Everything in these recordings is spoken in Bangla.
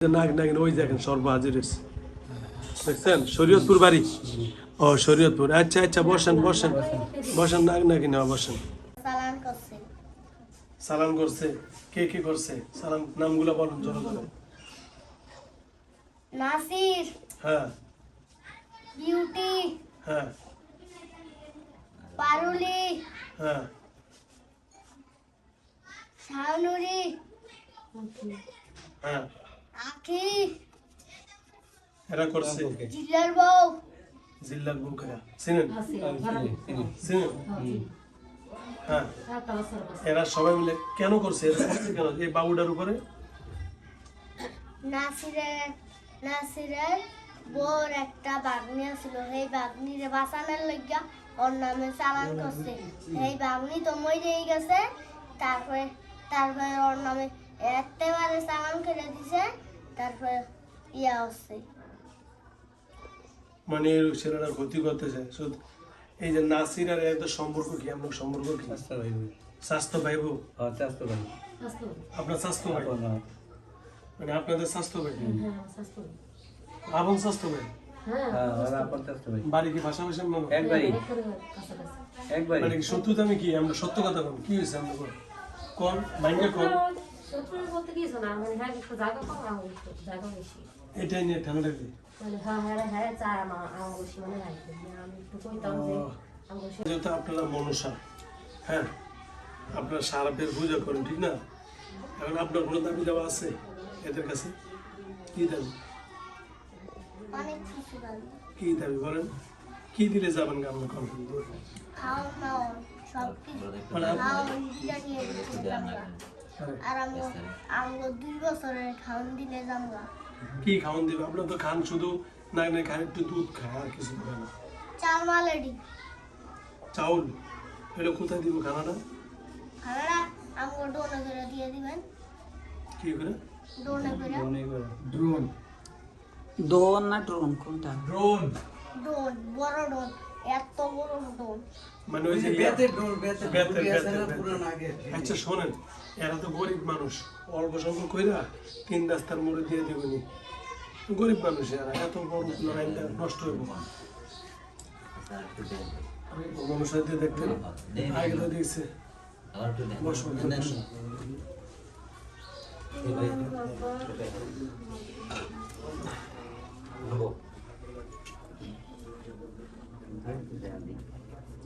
নাগ নাগিন ওই দেখেন সর্ব হাজির দেখছেন? শরীয়তপুর বাড়ি? ও শরীয়তপুর। আচ্ছা আচ্ছা বসেন বসেন। বসেন নাগ নাগিন হ্যাঁ, বসেন। সালাম করছে। কে কে করছে? সালাম নামগুলো বলুন জোরে জোরে নাসির। হ্যাঁ। বিউটি। হ্যাঁ। পারুলি। হ্যাঁ। শাহনুরি। হ্যাঁ। আখি। এরা করছে। জিল্লার বউ। জিল্লার চিনেন? চিনেন। হ্যাঁ এরা সবাই মিলে কেন করছে? এরা করছে কেন? এই বাবুটার উপরে? নাসিরের নাসিরের বউর একটা বাগনি ছিল সেই বাগনিরে বাঁচানোর লইগা ওর নামে চালান করছে। সেই বাগনি তো মরে গেছে। তারপরে তারপরে ওর নামে একেবারে চালান করে দিছে। তারপরে ইয়া হচ্ছে। মানে ক্ষতি করতেছে। শুধু এই যে নাসির আর এর সম্পর্ক কি? আপনার সম্পর্ক কি? স্বাস্থ্য ভাইব আপনার স্বাস্থ্য ভাই মানে আপনাদের স্বাস্থ্য ভাই আপন স্বাস্থ্য ভাই বাড়ি কি পাশাপাশি আপনার? মানে কি শত্রুতা আমি কি? আমরা সত্য কথা বলি কি হয়েছে আমরা কোন মাইন্ডে কোন শত্রুর বলতে কিছু না মানে হ্যাঁ একটু জায়গা কম আমার জায়গা বেশি। এটাই নিয়ে ঠান্ডা মানে হ্যাঁ হ্যাঁ হ্যাঁ চায় আমার আমার মানে রাখবে আমি একটু কইতাম যে যেহেতু আপনারা মনসা। হ্যাঁ আপনারা সারাপের পূজা করেন ঠিক না? এখন আপনার কোনো দাবি দেওয়া আছে এদের কাছে? কি দাবি? কি দাবি বলেন? কি দিলে যাবেন গা আমরা কখন খাও দিচ্ছি আর আমি আমি দুই বছরের খাওন দিলে জানলা কি খাওয়ান দিবে? আপনার তো খান শুধু না না খান একটু দুধ খায় আর কিছু খায় না। চাল মালেডি চাউল? এটা কোথায় দিব? খানাটা খানাটা আমাকে ডোনে করে দিয়ে দিবেন। কি করে? ডোনে করে। ড্রোন দোন না ড্রোন কোনটা? ড্রোন ডোন বড় ডোন। এত বড় ডোন মানে ওই যে বেতে ড্রোন বেতে বেতে, বেতে আছে না বেতে, পুরান আগে? আচ্ছা শোনেন এরা তো গরিব মানুষ। অল্প সংখ্যক কইরা তিন রাস্তার মোড়ে দিয়ে দেবেনি। গরিব মানুষ এরা এত বড় লড়াইটা নষ্ট হইব। মানুষের দিয়ে দেখতে আগে তো দেখছে। বসো বসো।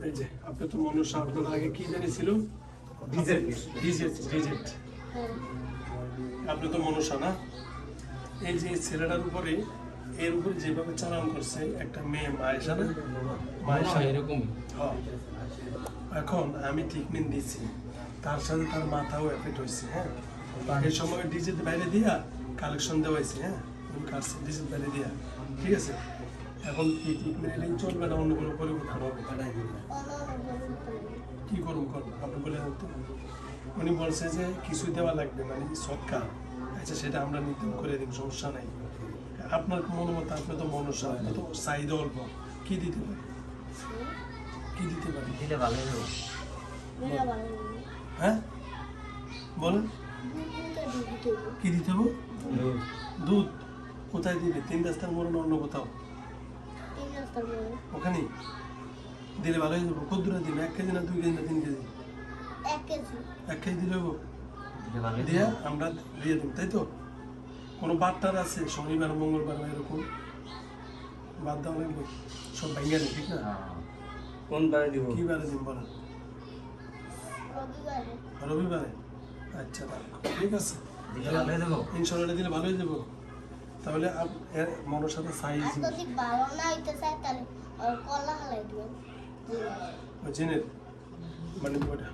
এই যে আপনি তো মানুষ আপনার আগে কি ডিজেল ডিজেট ডিজেট আপনি তো মনসা না। এই যে ছেলেটার উপরে এর উপরে যেভাবে চালান করছে একটা মেয়ে মায়েশা না? মায়েশা। এরকম হ্যাঁ। এখন আমি ট্রিটমেন্ট দিচ্ছি। তার সাথে তার মাথাও এফেক্ট হয়েছে হ্যাঁ? এই সময় ডিজেট বাইরে দিয়া কালেকশন দেওয়া হয়েছে হ্যাঁ? কাটছি ডিজেট বাইরে দিয়া। ঠিক আছে? এখন কি ট্রিটমেন্ট চলবে না অন্য কোনো পরিবর্তন? হবে কি করুন করুন আপনি বলে দেন তো। উনি বলছে যে কিছু দেওয়া লাগবে মানে সৎকার। আচ্ছা সেটা আমরা নিতে করে দিন সমস্যা নাই। আপনার মনে মতো আপনি তো মনসা তো চাহিদা অল্প। কি দিতে পারি? কি দিতে পারি? দিলে ভালো হবে। হ্যাঁ? বলেন। কি দিতে হবে? দুধ। কোথায় দিবে? তিন রাস্তার না অন্য কোথাও? রাস্তার মোড়ে। ওখানে? দিলে ভালো হয়ে যাব। কত দূরে দিবে এক কেজি না দুই কেজি না তিন কেজি? এক কেজি। এক কেজি দিলে হব দিয়ে আমরা দিয়ে দেবো তাই তো? কোনো বারটার আছে? শনিবার মঙ্গলবার এরকম? বাদ দেওয়া লাগবে। সব ভেঙে দেয় ঠিক না? কোন বারে দিব? কি বারে দিব বলেন? রবিবারে। রবিবারে? আচ্ছা ঠিক আছে। ইনশাল্লাহ দিলে ভালো হয়ে যাব। তাহলে এর মনের সাথে সাইজ আর যদি ভালো না হইতে চায় তাহলে কলা হালাই দিবেন। জেনের। মানে ওটা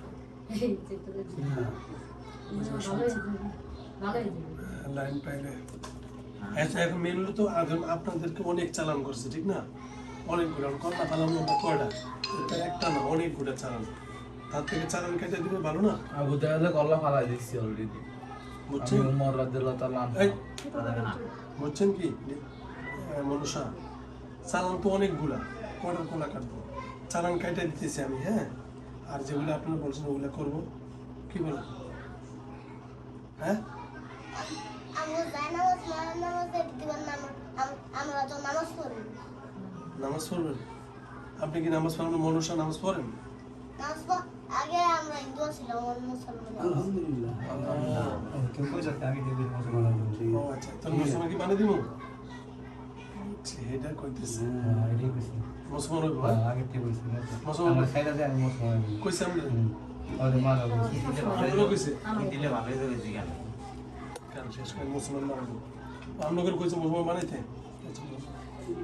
লাইন পাইলে। আচ্ছা এখন মেনলি তো আপনাদেরকে অনেক চালান করছে ঠিক না? অনেক আমরা কয়টা? একটা না অনেকগুলো চালান। তার থেকে চালান কেটে দিবে ভালো না? আবু জাহেলে কল্লা ফালাই দিচ্ছি অলরেডি বুঝছেন উমর রাদিয়াল্লাহু তাআলা বুঝছেন কি? মনুষা চালান তো অনেকগুলা কটা কোলা কাটবো? চালান কেটে দিতেছি আমি হ্যাঁ? আর যেগুলো আপনারা বলছেন ওগুলো করব। কি বলেন? হ্যাঁ? নামাজ পড়বেন? আপনি কি নামাজ পড়েন? মনুষ্য নামাজ পড়েন? নামাজ আগে আমরা হিন্দু ছিলাম মুসলমান আমি দিবি মুসলমান ও আচ্ছা তাহলে মুসলমান কি বানিয়ে দিব এটা কইতেছে হইব? মুসলমান কইছে আমরা আমরাও কইছে দিলে কেন কারণ শেষ করে আপনাদের কইছে মুসলমান বানাইতে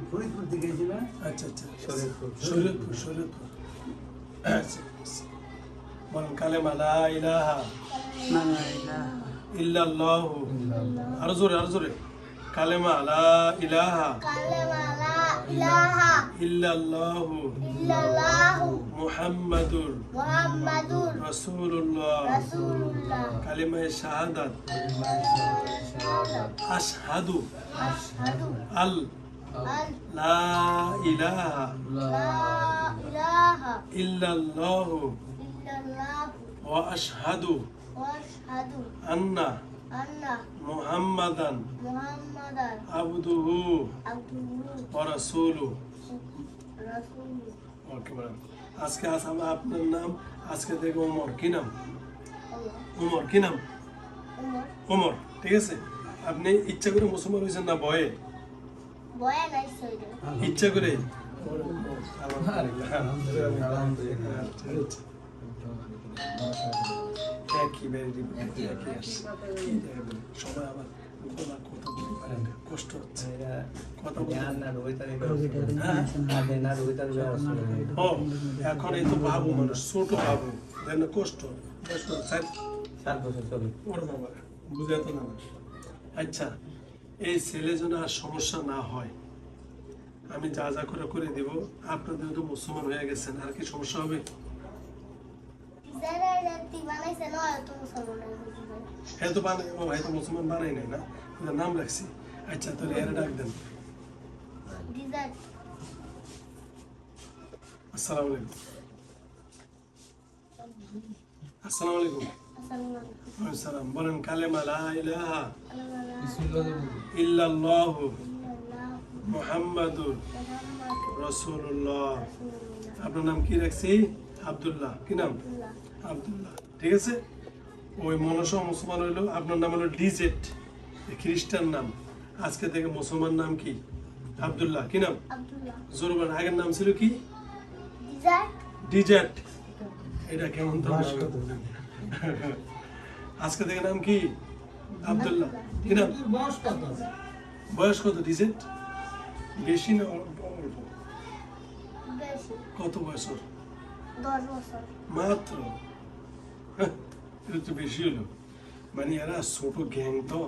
ফরিদপুর থেকে গেছিল আচ্ছা আচ্ছা শরীয়তপুর। শরীয়তপুর শরীয়তপুর আচ্ছা বলেন কালেমা লা ইলাহা না না ইলাহা ইল্লাল্লাহু আরও জোরে আরও জোরে কালেমা লা ইলাহা কালেমা লা ইলাহা ইল্লাল্লাহু ইল্লাল্লাহু মুহাম্মাদুর মুহাম্মাদুর রাসূলুল্লাহ রাসূলুল্লাহ কালেমা শাহাদাত আশহাদু আশহাদু আল আল লা ইলাহা লা ইলাহা ইল্লাল্লাহু ইল্লাল্লাহু ওয়া আশহাদু ওয়া আশহাদু আন্না আন্না মুহাম্মাদান মুহাম্মাদান আবদুহু আবদুহু ওয়া রাসূলুহু রাসূলুহু ওকে ম্যাডাম আজকে আস আমার আপনার নাম আজকে থেকে ওমর কি নাম? ওমর কি নাম? উমর। ওমর ঠিক আছে? আপনি ইচ্ছা করে মুসলমান হয়েছেন না ভয়ে? বয়া ইচ্ছা করে? একই বেরি একই আসছে কি দেখবেন সবাই আবার কথা বলতে পারে কষ্ট হচ্ছে। কথা ও এখন এই তো ভাবু মানুষ ছোট ভাবু দেন কষ্ট কষ্ট। সাইড সাত বছর চলে। ওর বাবা বুঝে তো না আচ্ছা এই ছেলে যেন আর সমস্যা না হয় আমি যা যা করে করে দিব আপনাদের তো মুসলমান হয়ে গেছেন আর কি সমস্যা হবে যারা জাতি বানাইছে নয় তো মুসলমান হ্যাঁ তো বানাই ও ভাই তো মুসলমান বানাই নাই না? ওদের নাম রাখছি। আচ্ছা তাহলে এর ডাক দেন। আসসালামু আলাইকুম। আসসালামু আলাইকুম। সালাম বলেন কালেমা লা ইলাহা আল্লাহ ইল্লাল্লাহু মুহাম্মাদুর রাসূলুল্লাহ। রাসূলুল্লাহ। আপনার নাম কি রাখছি? আব্দুল্লাহ। কি নাম? আব্দুল্লাহ। ঠিক আছে? ওই মনসা মুসলমান হইল আপনার নাম হলো ডিজেট খ্রিস্টান নাম। আজকে থেকে মুসলমান নাম কি? আব্দুল্লাহ। কি নাম? আব্দুল্লাহ। জোরবান আগের নাম ছিল কি? ডিজেট এটা কেমন তো আজকে থেকে নাম কি? আব্দুল্লাহ। কি নাম? বয়স কত? ডিজেট বেশি না অল্প? অল্প? কত বছর। মাত্র? এটা তো বেশি হলো। মানে এরা ছোট গ্যাং তো।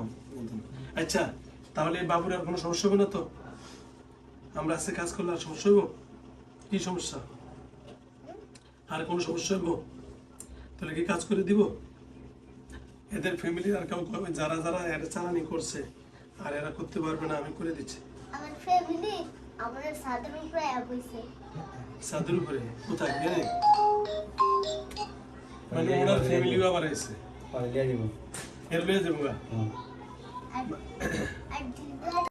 আচ্ছা তাহলে বাবুর আর কোনো সমস্যা হবে না তো? আমরা আজকে কাজ করলে আর সমস্যা হইব? কি সমস্যা? আর কোনো সমস্যা হইব? তাহলে কি কাজ করে দিব? এদের ফ্যামিলির আর কেউ যারা যারা এরা চালানি করছে আর এরা করতে পারবে না আমি করে দিচ্ছি। আমার ফ্যামিলি আমাদের সাদের উপরে সাদের উপরে? কোথায়? মানে ওনার ফ্যামিলিও আবার আছে পালিয়ে যাব। এর লয়ে যাব